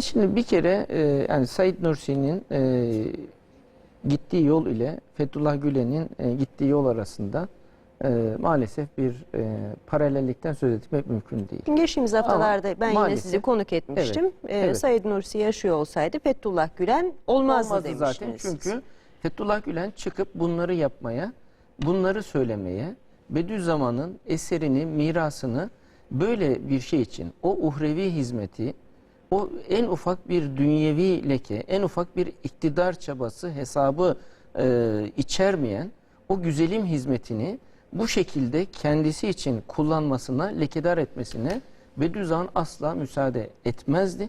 Şimdi bir kere e, yani Said Nursi'nin e, gittiği yol ile Fethullah Gülen'in e, gittiği yol arasında e, maalesef bir e, paralellikten söz etmek mümkün değil. Geçtiğimiz haftalarda ben yine maalesef- sizi konuk etmiştim. Evet. Said Nursi yaşıyor olsaydı Fethullah Gülen olmazdı, Olmazdı zaten demiştiniz. çünkü Fethullah Gülen çıkıp bunları yapmaya, bunları söylemeye, Bediüzzaman'ın eserini, mirasını böyle bir şey için, o uhrevi hizmeti, o en ufak bir dünyevi leke, en ufak bir iktidar çabası hesabı e, içermeyen o güzelim hizmetini bu şekilde kendisi için kullanmasına, lekedar etmesine Bediüzzaman asla müsaade etmezdi.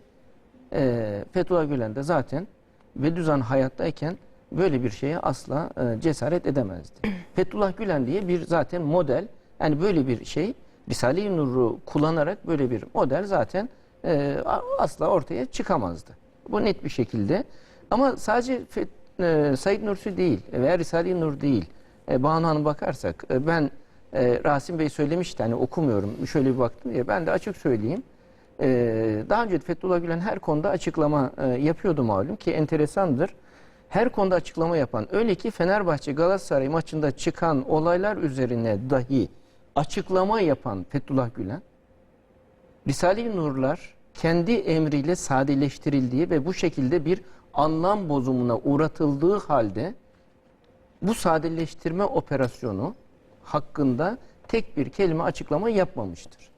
E, Fethullah Gülen de zaten Bediüzzaman hayattayken böyle bir şeye asla e, cesaret edemezdi. Fethullah Gülen diye bir zaten model, yani böyle bir şey Risale-i Nur'u kullanarak böyle bir model zaten e, asla ortaya çıkamazdı. Bu net bir şekilde. Ama sadece e, Said Nursi değil veya Risale-i Nur değil. E, Banu Hanım bakarsak e, ben e, Rasim Bey söylemişti hani okumuyorum şöyle bir baktım diye ben de açık söyleyeyim. Ee, daha önce Fethullah Gülen her konuda açıklama e, yapıyordu malum ki enteresandır. Her konuda açıklama yapan öyle ki Fenerbahçe Galatasaray maçında çıkan olaylar üzerine dahi açıklama yapan Fethullah Gülen Risale-i Nurlar kendi emriyle sadeleştirildiği ve bu şekilde bir anlam bozumuna uğratıldığı halde bu sadeleştirme operasyonu hakkında tek bir kelime açıklama yapmamıştır.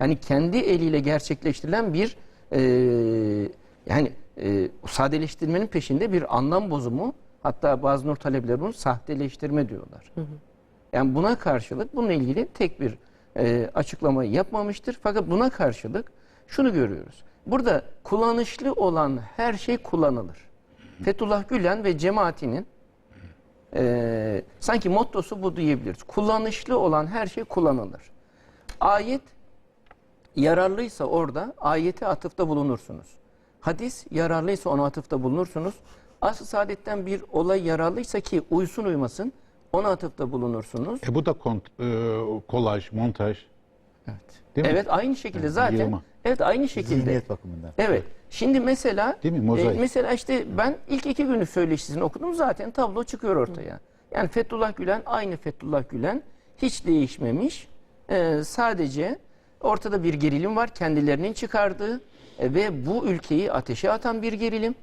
Yani kendi eliyle gerçekleştirilen bir e, yani e, sadeleştirmenin peşinde bir anlam bozumu hatta bazı nur talebeleri bunu sahteleştirme diyorlar. Yani buna karşılık bununla ilgili tek bir e, açıklama yapmamıştır. Fakat buna karşılık şunu görüyoruz. Burada kullanışlı olan her şey kullanılır. Fethullah Gülen ve cemaatinin e, sanki mottosu bu diyebiliriz. Kullanışlı olan her şey kullanılır. Ayet yararlıysa orada ayete atıfta bulunursunuz. Hadis yararlıysa ona atıfta bulunursunuz. Asıl saadetten bir olay yararlıysa ki uysun uymasın ona atıfta bulunursunuz. E bu da kont, e, kolaj, montaj. Evet. Değil mi? Evet aynı şekilde zaten. yığma. Evet aynı şekilde. Zihniyet bakımından. Evet. Şimdi mesela Değil mi? Mozaik. e, mesela işte ben ilk iki günü söyleşisini okudum zaten tablo çıkıyor ortaya. Yani Fethullah Gülen aynı Fethullah Gülen hiç değişmemiş. E, sadece ortada bir gerilim var kendilerinin çıkardığı e, ve bu ülkeyi ateşe atan bir gerilim.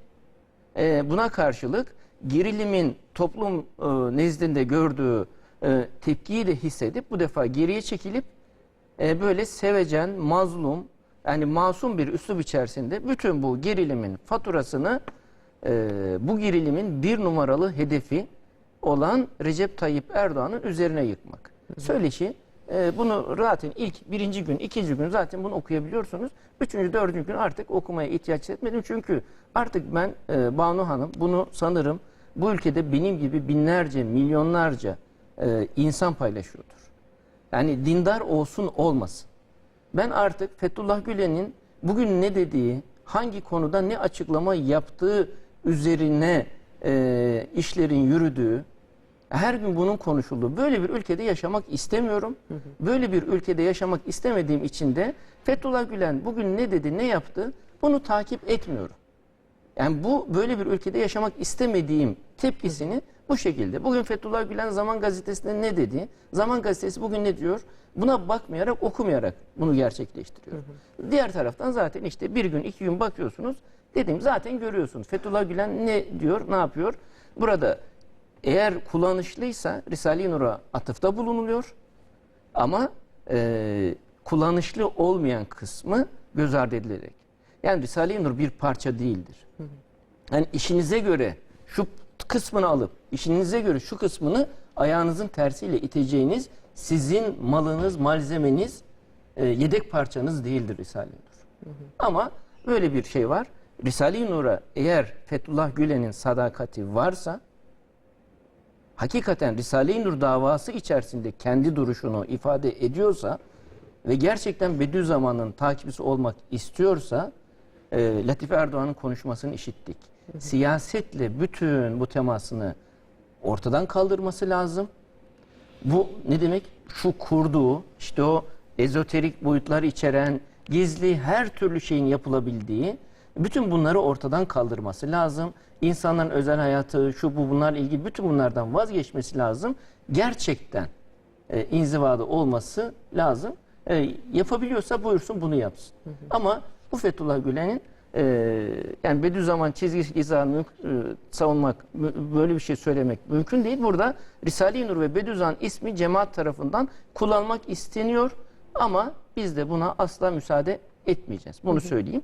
E, buna karşılık gerilimin toplum e, nezdinde gördüğü e, tepkiyi de hissedip bu defa geriye çekilip e, böyle sevecen, mazlum, yani masum bir üslup içerisinde bütün bu gerilimin faturasını e, bu gerilimin bir numaralı hedefi olan Recep Tayyip Erdoğan'ın üzerine yıkmak. Söyleşi e, bunu zaten ilk birinci gün, ikinci gün zaten bunu okuyabiliyorsunuz. Üçüncü, dördüncü gün artık okumaya ihtiyaç hissetmedim. Çünkü artık ben e, Banu Hanım bunu sanırım bu ülkede benim gibi binlerce, milyonlarca e, insan paylaşıyordur. Yani dindar olsun olmasın. Ben artık Fethullah Gülen'in bugün ne dediği, hangi konuda ne açıklama yaptığı üzerine e, işlerin yürüdüğü, her gün bunun konuşulduğu böyle bir ülkede yaşamak istemiyorum. Böyle bir ülkede yaşamak istemediğim için de Fethullah Gülen bugün ne dedi, ne yaptı bunu takip etmiyorum. Yani bu böyle bir ülkede yaşamak istemediğim tepkisini bu şekilde. Bugün Fethullah Gülen Zaman Gazetesi'nde ne dedi? Zaman Gazetesi bugün ne diyor? Buna bakmayarak, okumayarak bunu gerçekleştiriyor. Diğer taraftan zaten işte bir gün, iki gün bakıyorsunuz. Dediğim zaten görüyorsunuz. Fethullah Gülen ne diyor, ne yapıyor? Burada eğer kullanışlıysa Risale-i Nur'a atıfta bulunuluyor. Ama e, kullanışlı olmayan kısmı göz ardı edilerek. Yani Risale-i Nur bir parça değildir. Yani işinize göre şu kısmını alıp işinize göre şu kısmını ayağınızın tersiyle iteceğiniz sizin malınız, malzemeniz, e, yedek parçanız değildir Risale-i Nur. Ama böyle bir şey var. Risale-i Nur'a eğer Fethullah Gülen'in sadakati varsa hakikaten Risale-i Nur davası içerisinde kendi duruşunu ifade ediyorsa ve gerçekten Bediüzzaman'ın takipçisi olmak istiyorsa e, Latife Erdoğan'ın konuşmasını işittik. Siyasetle bütün bu temasını ortadan kaldırması lazım. Bu ne demek? Şu kurduğu işte o ezoterik boyutlar içeren gizli her türlü şeyin yapılabildiği Bütün bunları ortadan kaldırması lazım. İnsanların özel hayatı, şu bu bunlarla ilgili bütün bunlardan vazgeçmesi lazım. Gerçekten e, inzivada olması lazım. E, yapabiliyorsa buyursun bunu yapsın. Ama bu Fethullah Gülen'in e, yani Bediüzzaman çizgi izahını e, savunmak, böyle bir şey söylemek mümkün değil. Burada Risale-i Nur ve Bediüzzaman ismi cemaat tarafından kullanmak isteniyor ama biz de buna asla müsaade etmeyeceğiz. Bunu söyleyeyim.